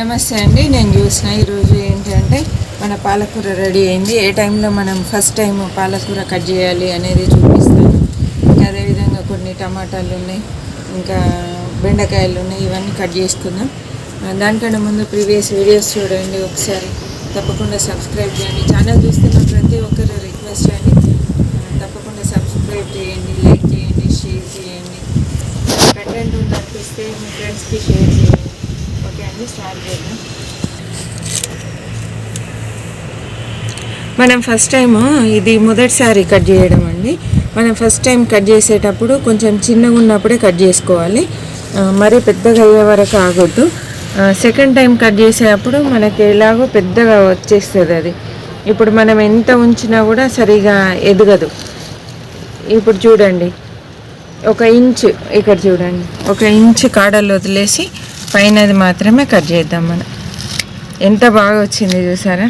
నమస్తే అండి నేను చూసిన ఈరోజు ఏంటంటే మన పాలకూర రెడీ అయింది. ఏ టైంలో మనం ఫస్ట్ టైం పాలకూర కట్ చేయాలి అనేది చూపిస్తాను. ఇంకా అదేవిధంగా కొన్ని టమాటాలు ఉన్నాయి ఇంకా బెండకాయలు ఉన్నాయి ఇవన్నీ కట్ చేసుకుందాం. దానికన్నా ముందు ప్రీవియస్ వీడియోస్ చూడండి ఒకసారి. తప్పకుండా సబ్స్క్రైబ్ చేయండి. ఛానల్ చూస్తున్న ప్రతి ఒక్కరు రిక్వెస్ట్ అండి తప్పకుండా సబ్స్క్రైబ్ చేయండి లైక్ చేయండి షేర్ చేయండి. కంటెంట్ ఉందనిపిస్తే మీ ఫ్రెండ్స్కి షేర్ చేయండి. అండి స్టార్ట్ చేద్దాం మనం ఫస్ట్ టైం ఇది మొదటిసారి కట్ చేయడం అండి. మనం ఫస్ట్ టైం కట్ చేసేటప్పుడు కొంచెం చిన్నగా ఉన్నప్పుడే కట్ చేసుకోవాలి. మరీ పెద్దగా అయ్యే వరకు ఆగొద్దు. సెకండ్ టైం కట్ చేసేటప్పుడు మనకి ఎలాగో పెద్దగా వచ్చేస్తుంది అది. ఇప్పుడు మనం ఎంత ఉంచినా కూడా సరిగా ఎదగదు. ఇప్పుడు చూడండి. ఒక ఇంచ్ ఇక్కడ చూడండి. ఒక ఇంచ్ కాడలు వదిలేసి పైనది మాత్రమే కట్ చేద్దాం మనం. ఎంత బాగా వచ్చింది చూసారా?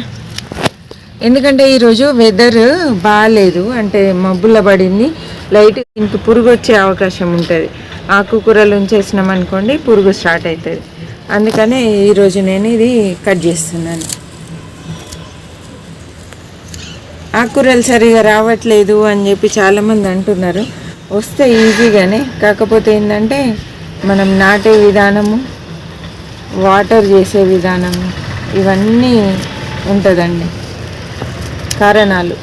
ఎందుకంటే ఈరోజు వెదర్ బాగాలేదు అంటే మబ్బుల పడింది. లైట్ ఇంక పురుగు వచ్చే అవకాశం ఉంటుంది. ఆకుకూరలు ఉంచేసినాం అనుకోండి పురుగు స్టార్ట్ అవుతుంది అందుకనే ఈరోజు నేను ఇది కట్ చేస్తున్నాను. ఆకుకూరలు సరిగా రావట్లేదు అని చెప్పి చాలామంది అంటున్నారు. వస్తే ఈజీగానే కాకపోతే ఏంటంటే మనం నాటే విధానము వాటర్ చేసే విధానం ఇవన్నీ ఉంటుందండి. కారణాలు.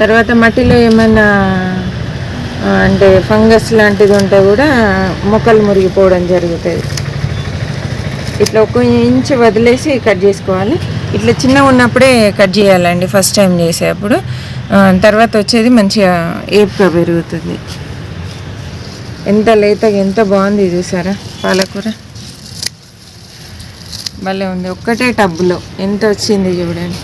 తర్వాత మట్టిలో ఏమైనా అంటే ఫంగస్ లాంటిది ఉంటే కూడా మొక్కలు మురిగిపోవడం జరుగుతుంది. ఇట్లా ఒక ఇంచు వదిలేసి కట్ చేసుకోవాలి. ఇట్లా చిన్న ఉన్నప్పుడే కట్ చేయాలండి ఫస్ట్ టైం చేసేటప్పుడు తర్వాత వచ్చేది మంచిగా ఏపుగా పెరుగుతుంది. ఎంత లేతగా ఎంత బాగుంది చూసారా? పాలకూర. భలే ఉంది. ఒక్కటే టబ్బులో. ఎంత వచ్చింది చూడండి.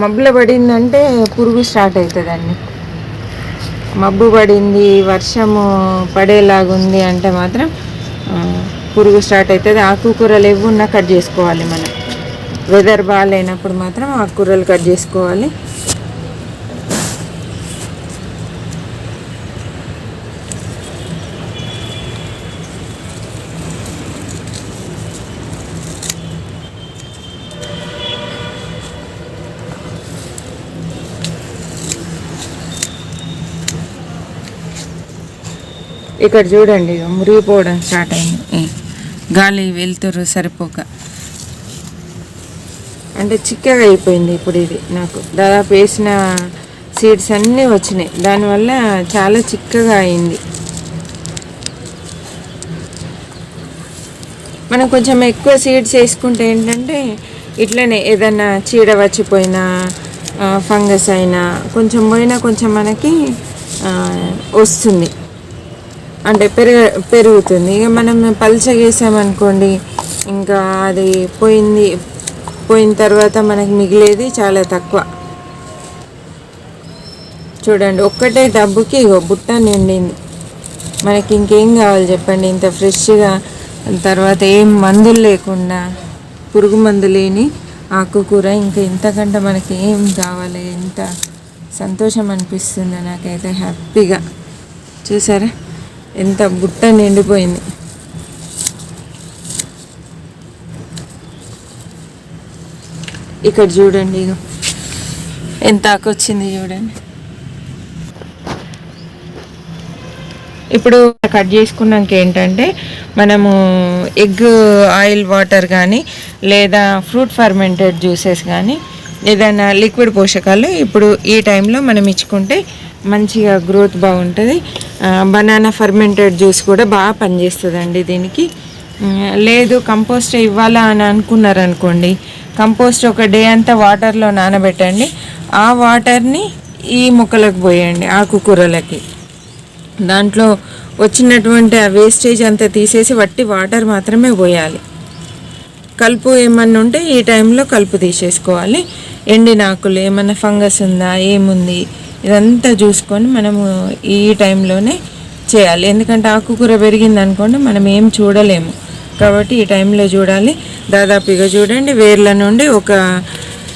మబ్బుల పడిందంటే పురుగు స్టార్ట్ అవుతుందండి. మబ్బు పడింది వర్షము పడేలాగుంది అంటే మాత్రం పురుగు స్టార్ట్ అవుతుంది. ఆకుకూరలు ఎవి ఉన్నా కట్ చేసుకోవాలి మనం వెదర్ బాగాలేనప్పుడు మాత్రం ఆకుకూరలు కట్ చేసుకోవాలి. ఇక్కడ చూడండి మురిగిపోవడం స్టార్ట్ అయింది. గాలి వెళ్తురు సరిపోక. అంటే చిక్కగా అయిపోయింది ఇప్పుడు ఇది నాకు. దాదాపు వేసిన సీడ్స్ అన్నీ వచ్చినాయి. దానివల్ల చాలా చిక్కగా అయింది. మనం కొంచెం ఎక్కువ సీడ్స్ వేసుకుంటే ఏంటంటే ఇట్లనే ఏదన్నా చీడ వచ్చిపోయినా ఫంగస్ అయినా కొంచెం పోయినా కొంచెం మనకి వస్తుంది. అంటే పెరుగ పెరుగుతుంది. ఇక మనం పల్చగా వేసామనుకోండి ఇంకా అది పోయింది పోయిన తర్వాత మనకి మిగిలేది చాలా తక్కువ. చూడండి ఒక్కటే డబ్బుకి ఇగో బుట్ట నిండింది. మనకి ఇంకేం కావాలి చెప్పండి? ఇంత ఫ్రెష్గా తర్వాత ఏం మందులు లేకుండా పురుగు మందు లేని ఆకుకూర ఇంకా ఇంతకంటే మనకి ఏం కావాలి? ఎంత సంతోషం అనిపిస్తుంది నాకైతే హ్యాపీగా. చూసారా? ఎంత బుట్ట నిండిపోయింది. ఇక్కడ చూడండి ఇక ఎంత ఆకొచ్చింది చూడండి. ఇప్పుడు కట్ చేసుకున్నాక ఏంటంటే మనము ఎగ్ ఆయిల్ వాటర్ కానీ లేదా ఫ్రూట్ ఫర్మెంటెడ్ జ్యూసెస్ కానీ ఏదైనా లిక్విడ్ పోషకాలు ఇప్పుడు ఈ టైంలో మనం ఇచ్చుకుంటే మంచిగా గ్రోత్ బాగుంటుంది. బనానా ఫర్మెంటెడ్ జ్యూస్ కూడా బాగా పనిచేస్తుందండి దీనికి. లేదు కంపోస్ట్ ఇవ్వాలా అని అనుకున్నారనుకోండి కంపోస్ట్ ఒక డే అంతా వాటర్లో నానబెట్టండి. ఆ వాటర్ని ఈ మొక్కలకు పోయండి ఆకుకూరలకి దాంట్లో వచ్చినటువంటి ఆ వేస్టేజ్ అంతా తీసేసి వట్టి వాటర్ మాత్రమే పోయాలి. కలుపు ఏమన్నా ఉంటే ఈ టైంలో కలుపు తీసేసుకోవాలి. ఎండిన ఆకులు ఏమన్నా ఫంగస్ ఉందా ఏముంది ఇదంతా చూసుకొని మనము ఈ టైంలోనే చేయాలి. ఎందుకంటే ఆకుకూర పెరిగింది అనుకోండి మనం ఏం చూడలేము. కాబట్టి ఈ టైంలో చూడాలి. దాదాపు ఇక చూడండి వేర్ల నుండి ఒక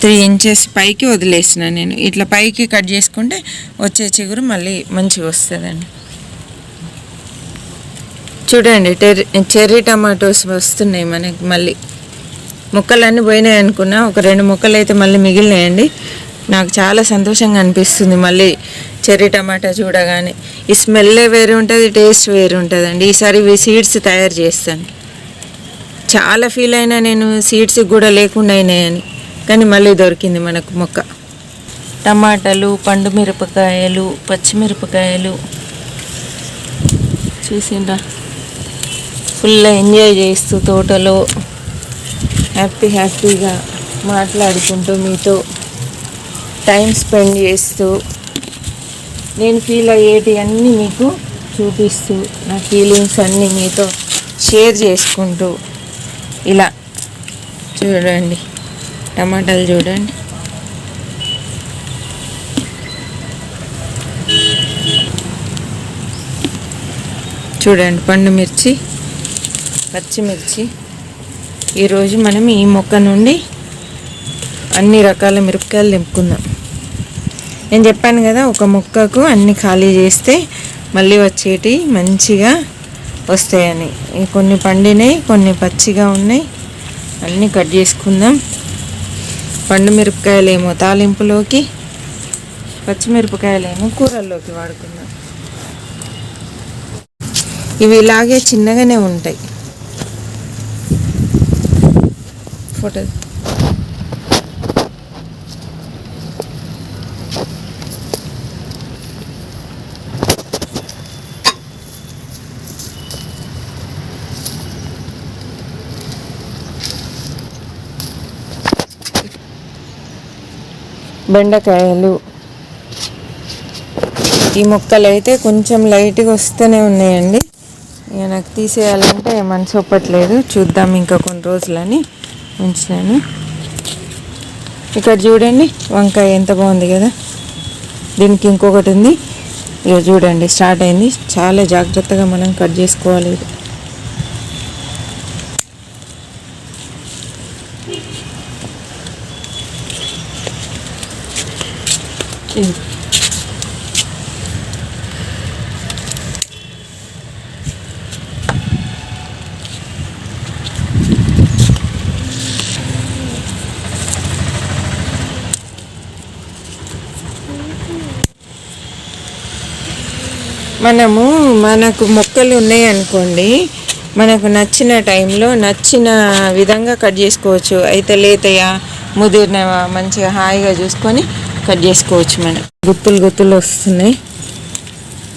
త్రీ ఇంచెస్ పైకి వదిలేసిన నేను. ఇట్లా పైకి కట్ చేసుకుంటే వచ్చే చిగురు మళ్ళీ మంచిగా వస్తుందండి. చూడండి టెర్రీ చెర్రీ టమాటోస్ వస్తున్నాయి మనకి మళ్ళీ. ముక్కలన్నీ పోయినాయి అనుకున్నా ఒక రెండు ముక్కలు అయితే మళ్ళీ మిగిలినాయండి. నాకు చాలా సంతోషంగా అనిపిస్తుంది మళ్ళీ చెర్రీ టమాటా చూడగానే. ఈ స్మెల్లే వేరు ఉంటుంది టేస్ట్ వేరు ఉంటుందండి. ఈసారి ఇవి సీడ్స్ తయారు చేస్తాను. చాలా ఫీల్ అయినా నేను సీడ్స్ కూడా లేకుండా అయినాయని. కానీ మళ్ళీ దొరికింది మనకు మొక్క. టమాటాలు పండు మిరపకాయలు పచ్చిమిరపకాయలు. చూసిండ్రా? ఫుల్ ఎంజాయ్ చేస్తూ తోటలో. హ్యాపీ హ్యాపీగా మాట్లాడుకుంటూ మీతో టైం స్పెండ్ చేస్తూ. నేను ఫీల్ అయ్యేటి అన్నీ మీకు చూపిస్తూ నా ఫీలింగ్స్ అన్నీ మీతో షేర్ చేసుకుంటూ. ఇలా చూడండి టమాటాలు చూడండి. చూడండి పండు మిర్చి పచ్చిమిర్చి. ఈరోజు మనం ఈ మొక్క నుండి అన్ని రకాల మిరపకాయలు నింపుకుందాం నేను చెప్పాను కదా ఒక మొక్కకు అన్ని ఖాళీ చేస్తే మళ్ళీ వచ్చేటి మంచిగా వస్తాయని. కొన్ని పండినాయి కొన్ని పచ్చిగా ఉన్నాయి. అన్నీ కట్ చేసుకుందాం. పండు మిరపకాయలేమో తాలింపులోకి పచ్చిమిరపకాయలేమో కూరల్లోకి వాడుకుందాం. ఇవి ఇలాగే చిన్నగానే ఉంటాయి. ఫోటో బెండకాయలు. ఈ మొక్కలు అయితే కొంచెం లైట్గా వస్తూనే ఉన్నాయండి. ఇక నాకు తీసేయాలంటే మనసు ఒప్పట్లేదు చూద్దాం ఇంకా కొన్ని రోజులని ఉంచినాను. ఇక్కడ చూడండి వంకాయ ఎంత బాగుంది కదా. దీనికి ఇంకొకటి ఉంది. ఇక చూడండి స్టార్ట్ అయింది. చాలా జాగ్రత్తగా మనం కట్ చేసుకోవాలి. మనము మనకు మొక్కలు ఉన్నాయి అనుకోండి మనకు నచ్చిన టైంలో నచ్చిన విధంగా కట్ చేసుకోవచ్చు. అయితే లేతయా ముదిరినవా మంచిగా హాయిగా చూసుకొని కట్ చేసుకోవచ్చు మనం గుత్తులు గుత్తులు వస్తున్నాయి.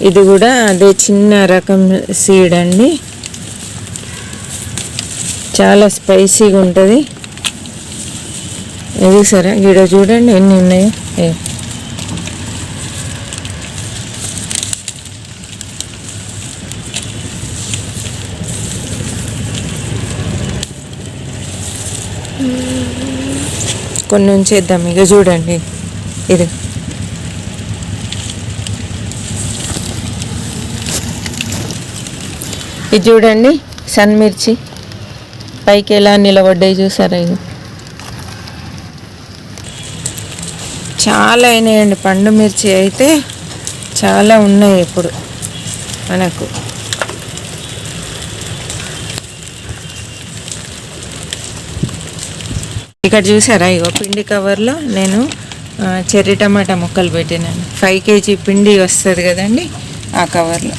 ఇది కూడా అదే చిన్న రకం సీడ్ అండి. చాలా స్పైసీగా ఉంటుంది. ఇది సరే గిడ చూడండి ఎన్ని ఉన్నాయో. ఏ. కొన్ని ఉంచేద్దాం ఇక చూడండి. ఇది. ఇది చూడండి సన్ మిర్చి. పైకి ఎలా నిలబడ్డాయి చూసారా ఇది? చాలా అయినాయండి. పండు మిర్చి అయితే చాలా ఉన్నాయి ఇప్పుడు మనకు. ఇక్కడ చూసారా ఇగో పిండి కవర్లో నేను చెర్రీ టమాటా ముక్కలు పెట్టినాను. ఫైవ్ కేజీ పిండి వస్తుంది కదండి ఆ కవర్లో.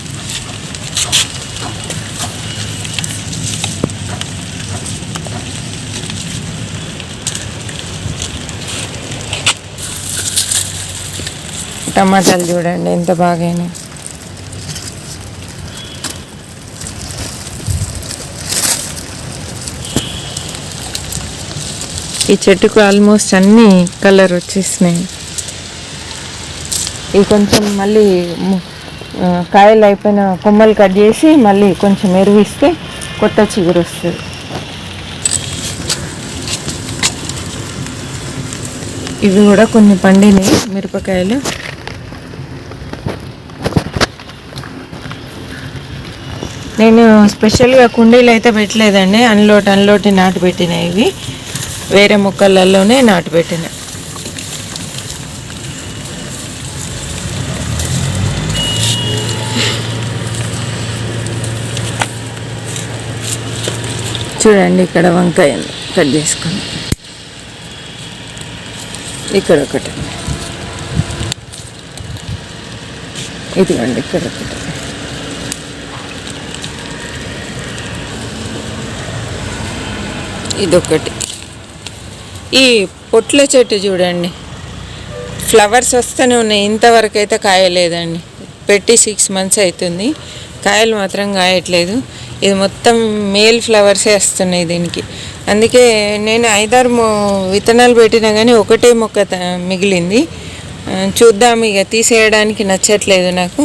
టమాటాలు చూడండి ఎంత బాగాయినాయి ఈ చెట్టుకు ఆల్మోస్ట్ అన్ని కలర్ వచ్చేసినాయి. ఇవి కొంచెం మళ్ళీ కాయలు అయిపోయిన కొమ్మలు కట్ చేసి మళ్ళీ కొంచెం ఎరువిస్తే కొత్త చిగురు వస్తుంది. ఇవి కూడా కొన్ని పండినాయి మిరపకాయలు. నేను స్పెషల్గా కుండీలు అయితే పెట్టలేదండి. అన్లోటి అన్లోటి నాటు పెట్టినాయి ఇవి. వేరే మొక్కలలోనే నాటుపెట్టిన చూడండి ఇక్కడ వంకాయ కట్ చేసుకుని ఇక్కడ ఒకటి. ఇదిగోండి ఇక్కడ ఒకటి. ఇదొకటి. ఈ పొట్ల చెట్టు చూడండి. ఫ్లవర్స్ వస్తూనే ఉన్నాయి. ఇంతవరకు అయితే కాయలేదండి. పెట్టి సిక్స్ మంత్స్ అవుతుంది కాయలు మాత్రం కాయట్లేదు. ఇది మొత్తం మేల్ ఫ్లవర్సే వస్తున్నాయి దీనికి. అందుకే నేను ఐదారు మొ విత్తనాలు పెట్టినా కానీ ఒకటే మొక్క త- మిగిలింది. చూద్దాం ఇక. తీసేయడానికి నచ్చట్లేదు నాకు.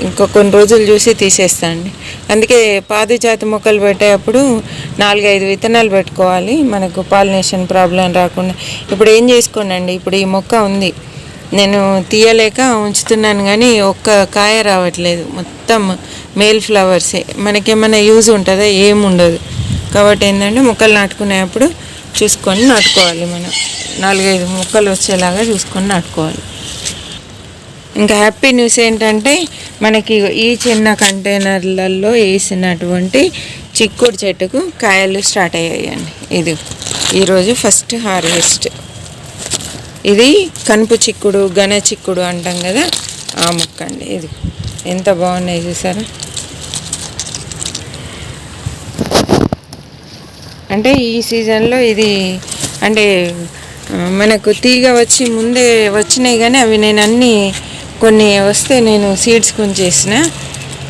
ఇంకా కొన్ని రోజులు చూసి తీసేస్తా అండి అందుకే పాది జాతి మొక్కలు పెట్టేటప్పుడు నాలుగైదు విత్తనాలు పెట్టుకోవాలి. మనకు పాలినేషన్ ప్రాబ్లం రాకుండా ఇప్పుడు ఏం చేసుకోనండి? ఇప్పుడు ఈ మొక్క ఉంది. నేను తీయలేక ఉంచుతున్నాను కానీ ఒక్క కాయ రావట్లేదు. మొత్తం మేల్ ఫ్లవర్సే. మనకేమైనా యూజ్ ఉంటుందా? ఏం ఉండదు. కాబట్టి ఏంటంటే మొక్కలు నాటుకునేప్పుడు చూసుకొని నాటుకోవాలి మనం. నాలుగైదు మొక్కలు వచ్చేలాగా చూసుకొని నాటుకోవాలి. ఇంకా హ్యాపీ న్యూస్ ఏంటంటే మనకి ఈ చిన్న కంటైనర్లలో వేసినటువంటి చిక్కుడు చెట్టుకు కాయలు స్టార్ట్ అయ్యాయండి. ఇది ఈరోజు ఫస్ట్ హార్వెస్ట్. ఇది కనుపు చిక్కుడు ఘన చిక్కుడు అంటాం కదా ఆ మొక్క అండి ఇది. ఎంత బాగున్నాయి చూసారా? అంటే ఈ సీజన్లో ఇది అంటే మనకు తీగ వచ్చి ముందే వచ్చినాయి కానీ అవి నేను అన్నీ కొన్ని వస్తే నేను సీడ్స్ కొంచేసిన.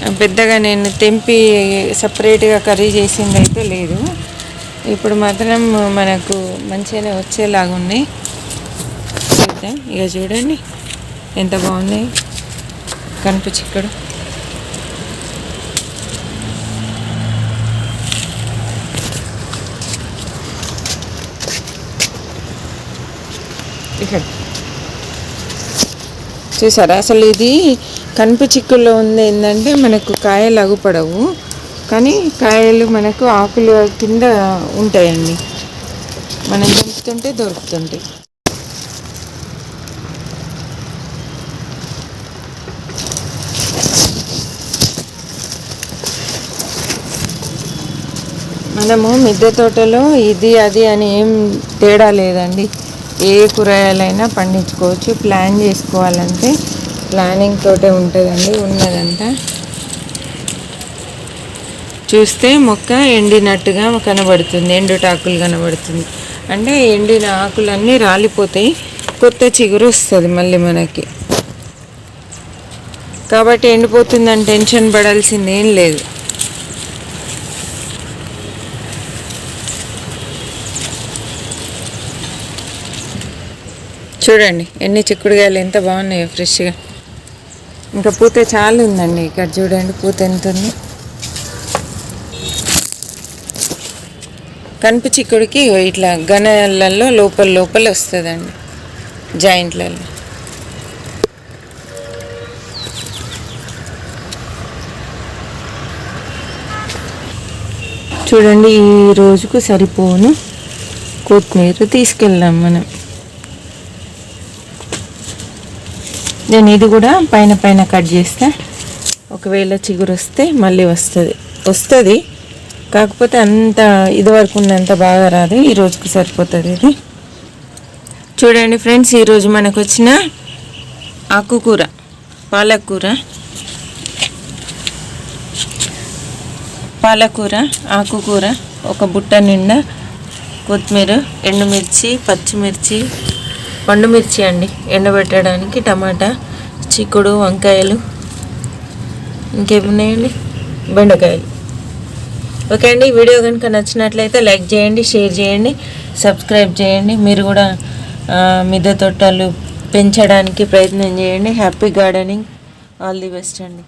పెద్దగా నేను తెంపి సపరేట్గా కర్రీ చేసింది అయితే లేదు. ఇప్పుడు మాత్రం మనకు మంచిగానే వచ్చేలాగా ఉన్నాయి. చూద్దాం. ఇక చూడండి. ఎంత బాగున్నాయి. కనుపు చిక్కడు ఇక్కడ. చూసారా? అసలు ఇది కనుపు చిక్కుల్లో ఉంది ఏంటంటే మనకు కాయలు అగుపడవు. కానీ కాయలు మనకు ఆకులు కింద ఉంటాయండి. మనం తెంపుతుంటే దొరుకుతుంటాయి. మనము మిద్దె తోటలో ఇది అది అని ఏం తేడా లేదండి. ఏ కూరగాయలైనా పండించుకోవచ్చు. ప్లాన్ చేసుకోవాలంటే ప్లానింగ్ తోటే ఉంటుందండి ఉన్నదంతా. చూస్తే మొక్క ఎండినట్టుగా కనబడుతుంది ఎండుటాకులు కనబడుతుంది. అంటే ఎండిన ఆకులన్నీ రాలిపోతాయి కొత్త చిగురు వస్తుంది మళ్ళీ మనకి. కాబట్టి ఎండిపోతుందని టెన్షన్ పడాల్సింది ఏం లేదు. చూడండి ఎన్ని చిక్కుడుగాయలు ఎంత బాగున్నాయో ఫ్రెష్గా. ఇంకా పూత చాలా ఉందండి ఇక్కడ చూడండి పూత ఎంత ఉంది కనుపు చిక్కుడికి ఇట్లా గనలలో లోపల లోపల వస్తుందండి జాయింట్లలో. చూడండి ఈ రోజుకు సరిపోను కొత్తిమీర తీసుకెళ్దాం మనం. నేను ఇది కూడా పైన పైన కట్ చేస్తే ఒకవేళ చిగురు వస్తే మళ్ళీ వస్తుంది. వస్తుంది. కాకపోతే అంత ఇదివరకు ఉన్నంత బాగా రాదు. ఈ రోజుకి సరిపోతుంది ఇది. చూడండి ఫ్రెండ్స్ ఈరోజు మనకు వచ్చిన ఆకుకూర పాలకూర. పాలకూర ఆకుకూర ఒక బుట్ట నిండా కొత్తిమీర ఎండుమిర్చి పచ్చిమిర్చి పండు మిర్చి అండి ఎండబెట్టడానికి టమాటా చిక్కుడు వంకాయలు. ఇంకేమున్నాయండి? బెండకాయలు. ఓకే అండి వీడియో కనుక నచ్చినట్లయితే లైక్ చేయండి షేర్ చేయండి సబ్స్క్రైబ్ చేయండి. మీరు కూడా మిద్దె తోటలు పెంచడానికి ప్రయత్నం చేయండి. Happy gardening. All the best అండి.